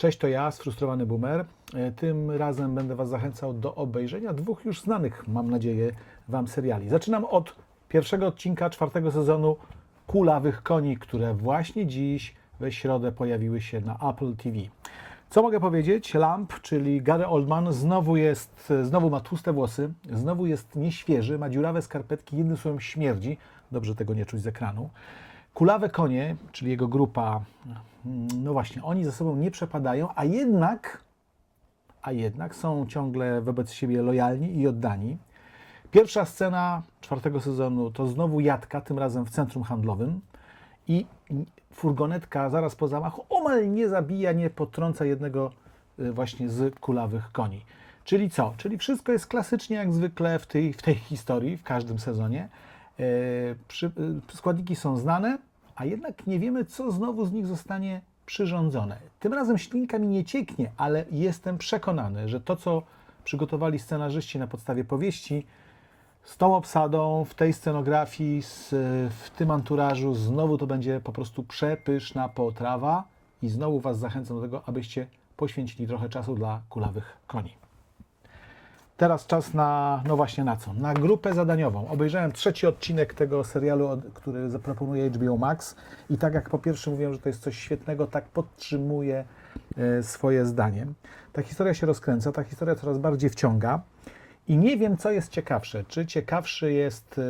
Cześć, to ja, sfrustrowany boomer. E, Tym razem będę Was zachęcał do obejrzenia dwóch już znanych, mam nadzieję, Wam seriali. Zaczynam od pierwszego odcinka czwartego sezonu Kulawych Koni, które właśnie dziś we środę pojawiły się na Apple TV. Co mogę powiedzieć? Lamp, czyli Gary Oldman, znowu jest, znowu ma tłuste włosy, znowu jest nieświeży, ma dziurawe skarpetki, jednym słowem śmierdzi. Dobrze tego nie czuć z ekranu. Kulawe konie, czyli jego grupa, mm, no właśnie, oni ze sobą nie przepadają, a jednak, a jednak są ciągle wobec siebie lojalni i oddani. Pierwsza scena czwartego sezonu to znowu jadka, tym razem w centrum handlowym i furgonetka zaraz po zamachu omal nie zabija, nie potrąca jednego y, właśnie z kulawych koni. Czyli co? Czyli wszystko jest klasycznie jak zwykle w tej, w tej historii, w każdym sezonie. E, przy, y, składniki są znane, a jednak nie wiemy, co znowu z nich zostanie przyrządzone. Tym razem ślinka mi nie cieknie, ale jestem przekonany, że to, co przygotowali scenarzyści na podstawie powieści, z tą obsadą, w tej scenografii, z, w tym anturażu, znowu to będzie po prostu przepyszna potrawa i znowu Was zachęcam do tego, abyście poświęcili trochę czasu dla kulawych koni. Teraz czas na, no właśnie na co? Na grupę zadaniową. Obejrzałem trzeci odcinek tego serialu, który zaproponuje HBO Max i tak jak po pierwsze mówiłem, że to jest coś świetnego, tak podtrzymuję e, swoje zdanie. Ta historia się rozkręca, ta historia coraz bardziej wciąga i nie wiem, co jest ciekawsze. Czy ciekawszy jest, e,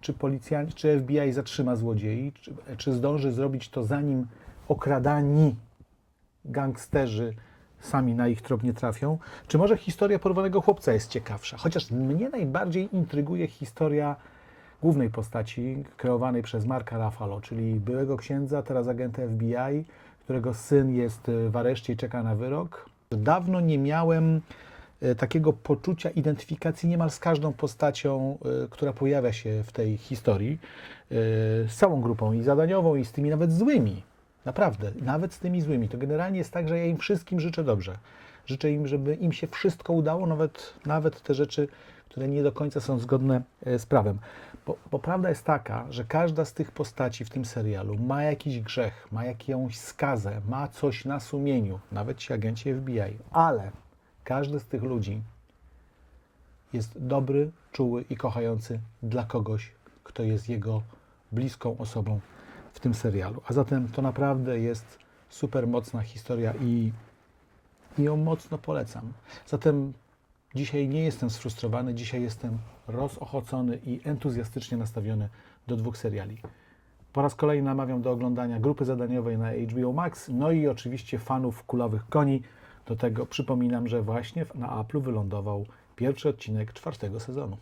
czy policjanci, czy FBI zatrzyma złodziei, czy, czy zdąży zrobić to zanim okradani gangsterzy sami na ich trop nie trafią, czy może historia porwanego chłopca jest ciekawsza? Chociaż mnie najbardziej intryguje historia głównej postaci kreowanej przez Marka Ruffalo, czyli byłego księdza, teraz agenta FBI, którego syn jest y, w areszcie i czeka na wyrok. Dawno nie miałem y, takiego poczucia identyfikacji niemal z każdą postacią, y, która pojawia się w tej historii, z całą grupą i zadaniową, i z tymi nawet złymi. Naprawdę, nawet z tymi złymi. To generalnie jest tak, że ja im wszystkim życzę dobrze. Życzę im, żeby im się wszystko udało, nawet, nawet te rzeczy, które nie do końca są zgodne e, z prawem. Bo, bo prawda jest taka, że każda z tych postaci w tym serialu ma jakiś grzech, ma jakąś skazę, ma coś na sumieniu, nawet ci agenci FBI. Ale każdy z tych ludzi jest dobry, czuły i kochający dla kogoś, kto jest jego bliską osobą w tym serialu. A zatem to naprawdę jest super mocna historia i, i ją mocno polecam. Zatem dzisiaj nie jestem sfrustrowany, dzisiaj jestem rozochocony i entuzjastycznie nastawiony do dwóch seriali. Po raz kolejny namawiam do oglądania grupy zadaniowej na HBO Max, no i oczywiście fanów kulawych koni. Do tego przypominam, że właśnie na Apple wylądował pierwszy odcinek czwartego sezonu.